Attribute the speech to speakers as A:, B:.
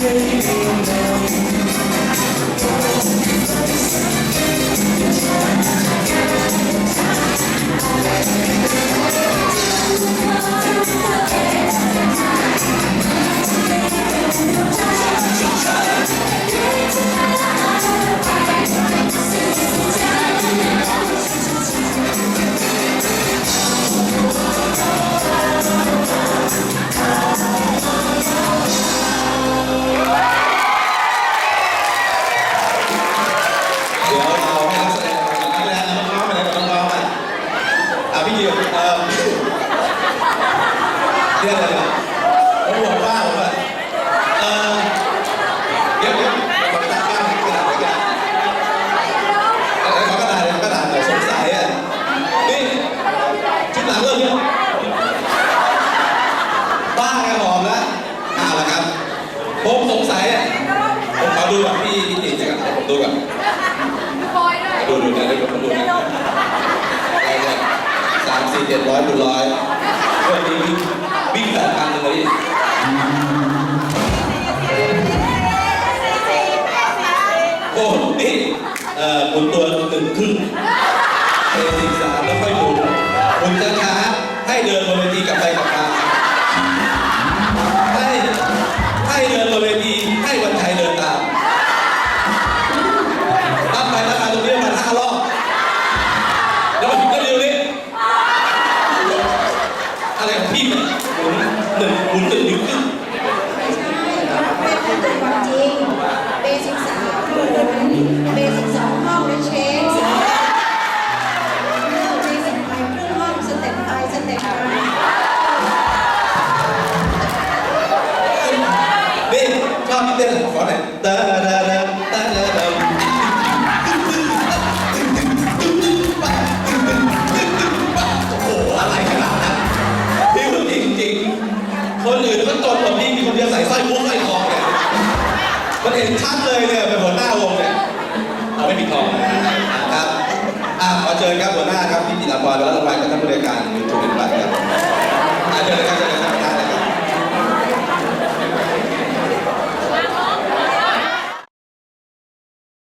A: baby. you. Um, yeah, yeah, yeah. สี่เจ็ดร้อยคูณร้อยวันนี้วิ่งวิ่งแปดพันหนึ่งเลยโอ้นี่เอ่อหมุนตัวตึงขึ้นเอสิบสามแล้วค่อยหมุนหมุนช้าๆให้เดินบนเวทีกลับไปกลับมา ยิงเบ
B: สิกสามเบสิกสองห้องและเชนเบสิกไปครึ่งห้องสเต็ปไปสเต็ปมา
A: นี่ชอบที่เต้นขอหน่อยตา มันเห็นชัดเลยเนี่ยเป็นหัวหน้าวงเนี่ยเอาไม่มีทองนะครับอะขอเชิญครับหัวหน้าครับพี่จิตรพรและรางวัล